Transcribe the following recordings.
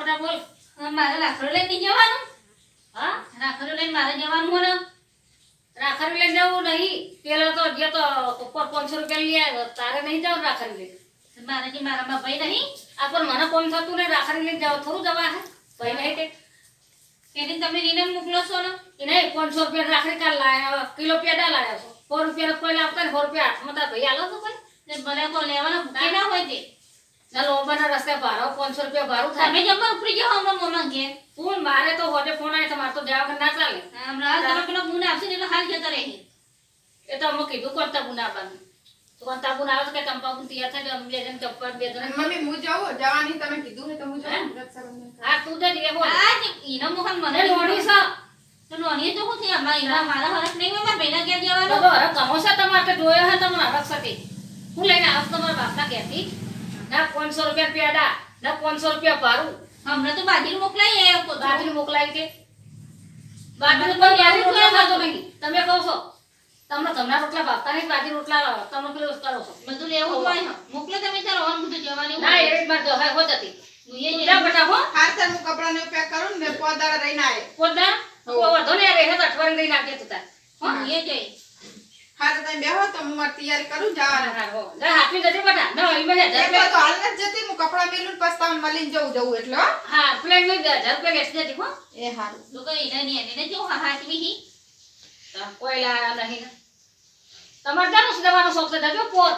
બેટા બોલ. મારે રાખડો લઈને નહીં જવાનું? હા? રાખડો લઈને મારે જવાનું હોય રાખર લઈને જવું નહીં. પેલો તો જે તો ઉપર પાંચસો રૂપિયા લઈ આવ્યો, તારે નહીં જવું રાખડી લઈને. મારે જે મારા ભાઈ નહીં. આ પણ મને કોમ થતું નહીં, રાખડી લઈને જાવ થોડું જવા ભાઈ નહીં તે એટલે તમે રીને મોકલો છો ને એ નહીં પાંચસો રૂપિયા રાખડી કાલ લાયા, કિલો પેડા લાયા છો. સો રૂપિયા કોઈ લાવતા ને સો રૂપિયા હાથમાં તાર ભાઈ આલો તો કોઈ? મને તો લેવાનો ના હોય તે. ના લોબાના રસ્તે ભાડો પાંચસો રૂપિયા ભાડું થાય. તમે જમવા ઉપરી જાઓ હમણાં મોમાં ઘેર. ફોન મારે તો હોટે ફોન આવે તમારે તો જવાબ ના ચાલે. હમણાં તમે પેલો ફોન આવશે એટલે હાલ જતા રહે. એ તો અમે કીધું કરતા બુનાબાનું તો કરતા બુન આવે કે કે ચંપાબુન તૈયાર થાય અમે બે જણ ચપ્પલ બે જણ. મમ્મી હું જાઉં? જવાની તમે કીધું હે તો હું જાઉં. હા? તું તો એ બોલ. આ ઈનો મોહન મને લોડી છે તો નોની તો હું થી હમણાં ઈના મારા હરક નહીં હોય મારા બેના ઘેર જવાનો. તો હરક કમોસા તમારે જોયો હે તમારા હરક સાથે. હું લઈને આવ તમારા બાપના ઘેરથી. ના પાંચસો રૂપિયા પેડા ના પાંચસો રૂપિયા ભાડું હમણાં તો બાજરી મોકલાઈ એ બાજરી મોકલાઈ કે? બાજરી પણ બાજરી રોટલા તો નહીં. તમે કહો છો. તમને તમને રોટલા ભાવતા નહીં બાજરી રોટલા તમને પેલું કરો છો. બધું લેવું હોય મોકલે તમે ચાલો હમ બધું જવાની ના એ રીતમાં જો હે હો જતી. હું એ તું જા હો. હાર તારું હું કપડાં ને પેક કરું ને મેં પોદાડા રહીને આવે પોતા વધો ને હે તો અઠવાડિયે લઈને આપજે તું તાર. હો? એ જઈ હા તો તમે બેહો તો હું મારી તૈયારી કરું જવાનું. હા હો જા હાથની જતી બટા. ના ઈમાં હે જા તો હાલ નથી જતી હું કપડા મેલું ને પછી તમને મળીને જવું જવું એટલે હા. પ્લેનમાં હજાર રૂપિયા લેતી જતી હો. એ હારું. લોકો ઈને ને ને જો હાથવી હી તો કોઈ લાયા નહીં ને. તમારે જાનું છે જવાનો શોખ છે જજો પોર.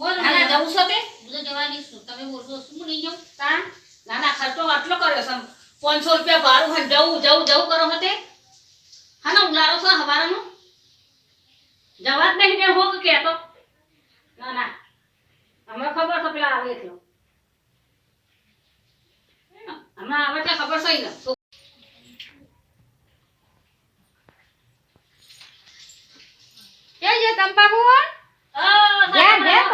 બોલ ના. ના જવું છે તે. હું તો જવાની છું. તમે બોલશો શું નહીં જાઉં? તા? ના ના ખર્ચો આટલો કર્યો સમ 500 રૂપિયા ભાડું હન જવું જવું જવું કરો હતે હા ના ઉલારો છે હવારનો? જવા જ નહીં હું કહેતો ના ના. અમે ખબર છે પેલા આવે એટલો. હમણાં આવે એટલે ખબર છે ને કે જે તંબાકુ ઘેર ઘેર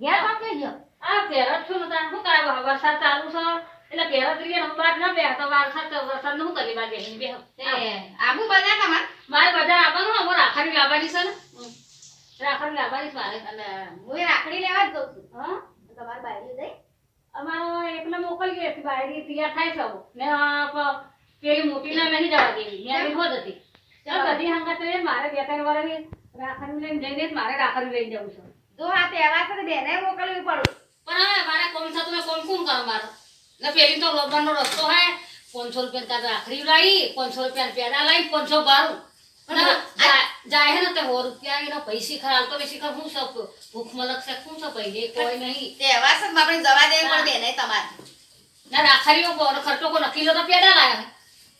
ઘેર કે જો આ ઘેર છું ને તાર. શું કાંઈ વરસાદ ચાલુ છે? એટલે ઘેર ત્રીએ રહીએ ને બે તો વરસાદ વરસાદનું કરી બાર બે આબુ બજાર તમાર? મારે બધા આવવાનું અમાર રાખડી લાવવાની છે ને. રાખડી લાવવાની મારે. અને હું રાખડી લેવા જ જઉં છું. હા? તમાર બાયરી જઈ અમારો એકને ગઈ હતી બાયરી તૈયાર થાય છે મે ને પેલી મોટી ના નહીં જવા દેવી. મેં હો હતી ચાલ બધી હંગાત. મારે બે ત્રણ વાળાની રાખડી લઈને જઈને જ મારે રાખડી લઈને જવું છે. તો આ તહેવાર છે બેને મોકલવી પડું. પણ હવે મારે કોમ થતું કોમ કોમ કરો મારે? ને પેલી તો લોબડાનો રસ્તો હે. પાંચસો રૂપિયા તારે રાખડી લાવી પાંચસો રૂપિયા પેડા લાવી પાંચસો બારું જાય હે ને તે સો રૂપિયા એનો પૈસી ખરા તો પૈસી ખરા સબ ભૂખ મલક શું છે પૈસે? કોઈ નહીં. તહેવાર સબ આપણે જવા દેવી પડે બેને તમારે. ના રાખડીઓ પર ખર્ચો કો નથી કિલો તો પેડા લાયા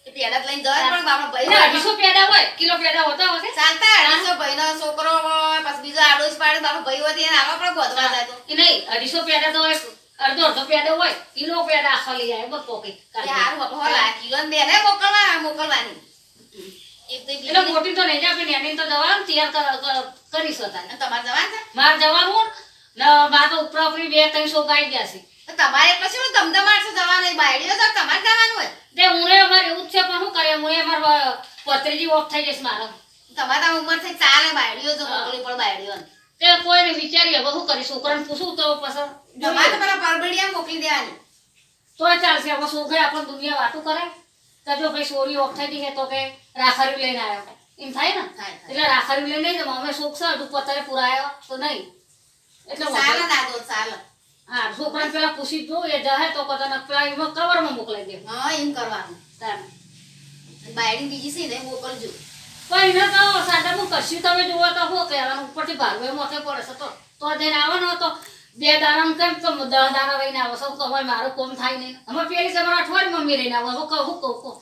પેડા લઈને જવાય પણ પડે ભાઈ અઢીસો પેડા હોય કિલો પેડા હોતા હશે ચાલતા અઢીસો ભાઈનો છોકરો હોય પછી બીજો આડોશ પાડે બાપા ભાઈ હોય તેને આવા પણ ગોતવા જાય તો. નહીં અઢીસો પેડા તો એક અડધો અડધો પેડો હોય કિલો પેડા ખાલી લઈ આવે મોકલવા મોકલવાની. એટલે મોટી તો નહીં જ એની તો જવાનું તૈયાર કર- કર- કરી શકાય તમારે જવાનું મારે જવાનું ને મારે તો ઉપરા ઉપરી બે ત્રણ શો ગાઈ ગયા છે. તમારે પછી શું ધમધમાટ છે જવાનું બાયડીઓ તો તમારે જવાનું હોય. તે અમારે એવું જ છે પણ શું કરે ઉરે અમારે પત્રીજી ઓફ થઈ જશે મારો. તમારા ઉંમર થઈ ચાલે બાયડીઓ તો મોકલી પણ બાયડીઓ તે કોઈને વિચારી હવે શું કરી છોકરાને પૂછું તો પછી? તમારે તો પેલા પરબડિયા મોકલી દેવાની. તો ચાલશે હવે છોકરા આપણે દુનિયા વાતું કરે? તો જો ભાઈ સોરી ઓફ થઈ ગઈ છે તો કે રાખડી લઈને આવ્યો એમ થાય ને. એટલે રાખડી લઈને નહીં જમા અમે શોખ છે હજુ પત્રે પુરાયો તો નહીં. એટલે ચાલે ના ચાલે હા છોકરાને પેલા પૂછી જો એ જહે તો કદાચ પેલા એમાં કવરમાં મોકલાઈ દે. હા એમ કરવાનું. તારે. બાયડી બીજી છે ને મોકલજો. પણ એને તો સાડામાં હું કશું તમે જુઓ તો શું કહેવાનું ઉપરથી ભાગવે મોથે પડે છે. તો તો જઈને આવો ને તો બે દારામ કેમ તો દસ દારા રહીને આવો સૌ તો મારું કોમ થાય નહીં. અમે પેલી તમારા અઠવાડિયે મમ્મી રહીને આવો. કહું કહું કહું.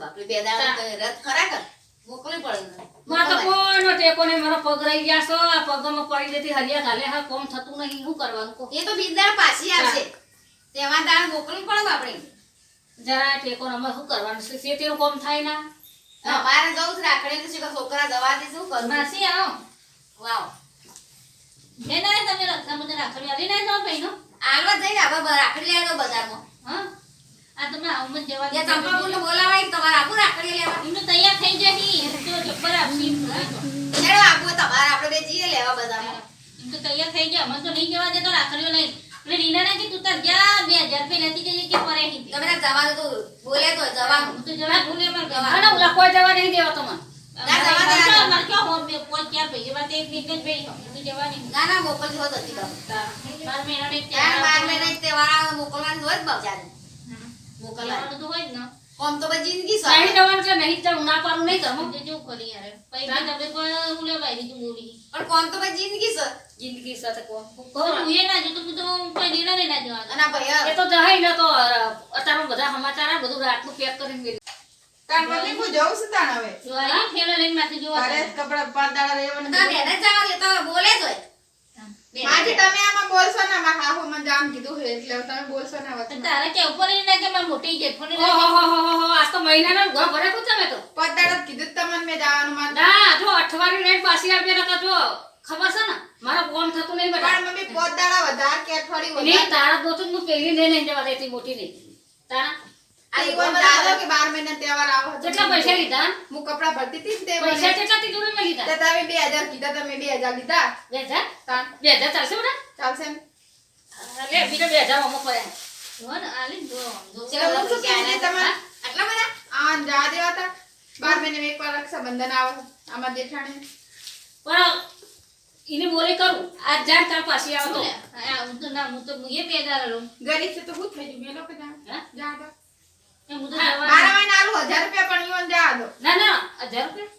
બાપરે બે દારા તો રથ ખરા કર. મોકલી પડે. મારે તો કોઈનો ટેકો નહીં મારો પગ રહી ગયા છો? આ પગમાં પડી જતી હરિયા ઘાલે હા કોમ થતું નહીં. શું કરવાનું કો એ તો બીજ દાડા પાછી આવશે તેમાં દાડા મોકલવી પડે આપણે જરા ટેકો ને અમે શું કરવાનું છે? શેતીનું કોમ થાય ના. જવું છે રાખડી તો શું છોકરા દવા દે શું માસી આવો. વાવ. મેં ના તમે રક્ષાબંધન રાખડી આલી ના જાઓ ભાઈનો? આગળ જઈને આપણે રાખડી લેવા બજારમાં. હા? આ તમે આવું જ જવા એ ચંપાપુરને બોલાવાય તમારે આવું રાખડી લેવા? એમનું તૈયાર થઈ જશે તો જબ્બર આપશી. લેડો આપવું તમારે આપણે બે જઈએ લેવા બજારમાં. તો તૈયાર થઈ ગયા. અમે તો નહીં જવા દેતો રાખડીઓ નહીં એટલે રીના ને કે તું તાર જા બે હજાર રૂપિયા લેતી જઈએ કે પરે અહીં તમે તાર જવાનું તો બોલે તો જવાનું. તો જવા ભૂલે માં ગવા અને ઓલા કોઈ જવા નહીં દેવા તમને ના, જવા ક્યાં હોર ભાઈ તે એક જવાની ના ના. મોકલજો જ હતી તો બાર મહિના ને બાર મહિના એક તહેવાર મોકલવાનું હોય જ મોકલવાનું તો હોય જ ને. આમ તો બધી જિંદગી નહીં સારી. જવાનું છે નહીં જવાનું ના પાડું નહીં તમે તો જેવું કરી યાર? પૈસા તમે કોઈ ઉલે ભાઈ દીધું બોલી પણ કોમ તો બધી જિંદગી છે જિંદગી સાથે કોણ તો હું એ ના જો તો તો કોઈ નિર્ણય નહીં ના જવાનું અને ભાઈ એ તો જહાય ને તો અત્યારે બધા સમાચાર બધું રાતનું પેક કરીને મેલી. તાર મમ્મી હું જઉં છું તાણ હવે? જો આ ફેરો લઈને માથે જોવા જ કપડાં પાંચ દાડા રહેવાનું. ના બેને જ જવા તો બોલે જ હોય બેને માજી તમે આમાં બોલશો ને મારા હાહુ મને જામ કીધું છે એટલે તમે બોલશો ને તો તારે કે ઉપર એને કે મારે મોટી જેઠોને ઓહો હો હો હો હો, આજ તો મહિનાનો ઘર ભરે કું તમે તો? પાંચ કીધું તમને મેં જવાનું મારે. ના જો અઠવાડિયું રેટ પાછી આપી તો જો ખબર છે ને? મારા ફોન થતું નહીં પણ મમ્મી પાંચ દાડા વધારે કે અઠવાડિયું નહીં તારા દોસ્ત હું પહેરી લઈને જવા દેતી મોટી નહીં તારા? આ ઈવન દાદો કે બાર મહિના તહેવાર આવે. કેટલા પૈસા લીધા? હું કપડાં ભરતી હતી ને તે પૈસા. કેટલા તિજોરી માં લીધા? તે તમે બે હજાર કીધા તમે બે હજાર લીધા. બે હજાર? બે હજાર ચાલશે બેટા? ચાલશે લે બીજા બે અમુક પડ્યા જો ને આલી જો જો ચલો, હું શું કીધું ક્યારે તમારે? આટલા બધા? આ જા દેવા તા બાર મહિને એકવાર રક્ષાબંધન આવે. આમાં જેઠાણી પણ એને બોલે કરું. આજ જાણ તાર પાછી આવતો. હું તો ના હું તો ગરીબ છે તો શું થઈ ગયું મેલો કે જા હા? જા દો હું હા, બાર મહિને આલું રૂપિયા પણ ઈવન જા દો. ના ના હજાર રૂપિયા?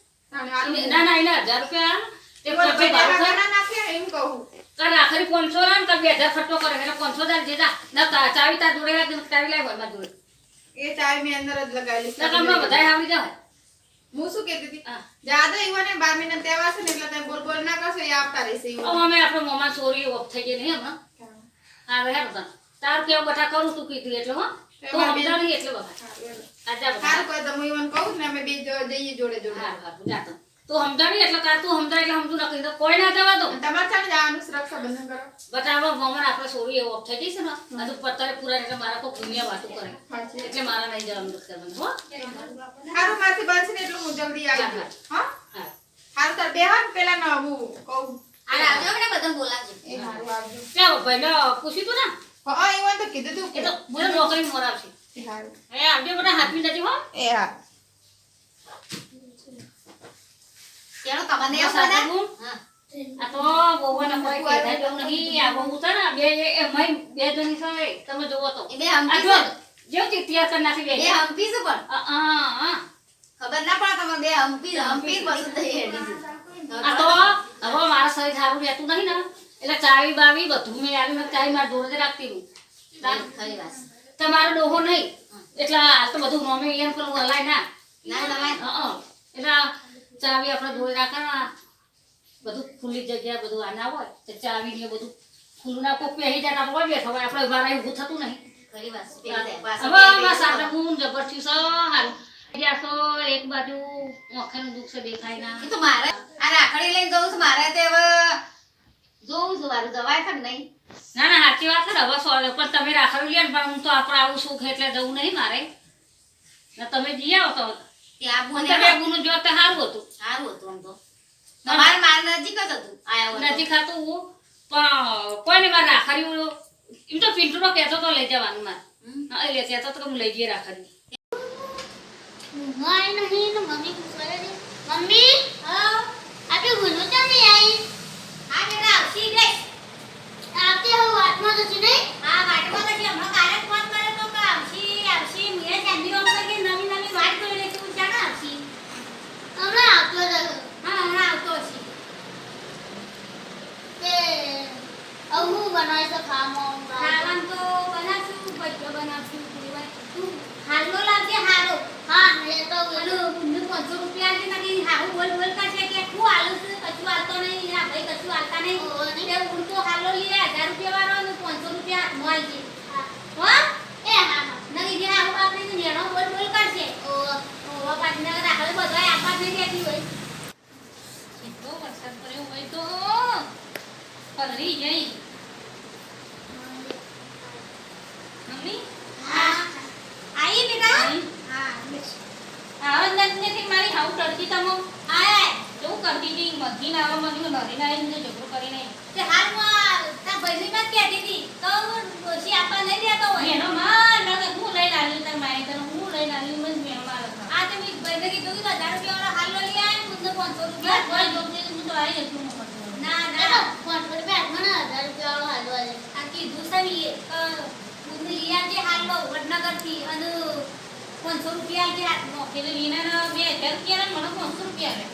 ના ના એને હજાર રૂપિયા આલ. તે બે ભાડું દાડા કર. ના નાખે એમ કહું આખરી પાંચસો લાવ કાલ બે હજાર ખર્ચો કરે એટલે પાંચસો હજાર જે જા. ના ચાવી તાર જોડે રાખી ને ચાવી લાવી ઘરમાં જોડે. એ ચાવી મેં અંદર જ લગાવેલી છે. કામમાં બધા આવી જાય હું શું કહેતી હતી? હા. જા દો ઈવને બાર મહિના તહેવાર છે ને એટલે તમે બોલ બોલ ના કરશો એ આવતા રહેશે ઈવા અમે આપણો મોમાં ચોરી ઓફ થઈ ગઈ નહીં હમણાં આ રહે બધા. તાર કેવું બધા કરું તું કીધું એટલે હો? તો સમજા નહીં એટલે બધા. આજા સારું કોઈ તો હું ઈવન કહું ને અમે બે જઈએ જોડે જોડે હારું, હારું, જા તો. તું સમજાવી એટલે તાર તું સમજાય એટલે સમજુ નથી તો કોઈ ના જવા દો તમારે ને જવાનું સુરક્ષા બંધન કરો. બતાવો મોમાં આપણે છોડી એવો ઓફ થઈ ગઈ છે ને આ તો પત્તરે પૂરા એટલે મારા કોઈ દુનિયા વાતો કરે. એટલે મારા નહીં જવાનું રક્ષાબંધન હો. હારું મારથી બનશે ને એટલું હું જલ્દી આવી હા, જાઉં. હા? હા. તાર બે હાથ પેલા ન આવું કહું. આ આવજો મને બધા બોલાવજો. એ હારું આવજો. ચાલો ભાઈને પૂછી તું ને. હા ઈવન તો કીધું તું એ કે તો મને નોકરી મોરાવશે એ હારું. એ આવજો બધા હાથ જજો હો. એ હા. કેનો તમને એવું આ? તો હા. બહુને કોઈ કહેતા જેવું નહીં. આ બહુ છે ને બે એ મય બે જણી છે તમે જોવો તો. એ બે હમ્પી જો છે. તે તૈયાર કરી નાખી બે બે હમ્પી છે પણ. આ, આ. ખબર ના પડે તમે બે હમ્પી હમ્પી પસંદ થઈ હેડી છે આ તો હવે મારા શરીર સારું રહેતું નહીં ને. એટલે ચાવી બાવી બધું મેં આવી ચાવી મારા જોડે જ રાખતી હું. ખરી વાત. તમારો ડોહો નહીં. એટલે આ તો બધું મમ્મી એમ પેલું હલાય ના. ના તમારે હં, હં. એટલે ચાવી આપણે જોડે રાખવાના. બધું ખુલ્લી જગ્યા બધું આના હોય તો ચાવી ને બધું ખુલ્લું નાખો પહેરી જાય આપણે બેઠો હોય આપણે મારા ઊભું થતું નહીં. જબરથી છો એક બાજુ આંખનું દુઃખ છે દેખાય ના. તો મારે આ રાખડી લઈને જવું છે મારે તે હવે જોઉં છું મારું જવાય છે નહીં? ના ના સાચી વાત છે હવે સો પણ તમે રાખડું લે ને પણ હું તો આપણે આવું સુખ એટલે જવું નહીં મારે. ને તમે જઈ આવો તો. જો તે સારું હતું. સારું હતું આમ તો. તમારે મારે નજીક જ હતું આયા નજીક હતું હું પણ કોઈ ને રાખડી એમ તો પિન્ટુનો કહેતો તો લઈ જવાનું મારે. એટલે કહેતો તો હું લઈ જઈએ રાખડી. માય નહીં ને મમ્મી પૂછે છે? મમ્મી હા આજે ગુનો તો નહીં આવી હા બેટા આવશી રે આવતી હું વાતમાં તો છે નહીં? હા વાટમાં પછી હમણાં 500 રૂપિયા આલી મને હાઉ બોલ બોલ કા છે કે હું આલું છે? કશું આલતો નહીં. હા ભાઈ કશું આલતા નહીં. અને? બે હું તો હાલો લે 1000 રૂપિયા વાળો ને 500 રૂપિયા હાથમાં આલજે હો. એ હા નહીં જે હાઉ આપણે નેણો બોલ બોલ છે? ઓ. ઓ પાટનગર આગળ બધાય આપવા નહીં દેતી હોય. કેટલો વરસાદ પડ્યો હોય તો ફરી જઈ. પાંચસો રૂપિયા જે હાથ નો એટલે લીના બે હજાર રૂપિયા મને પાંચસો રૂપિયા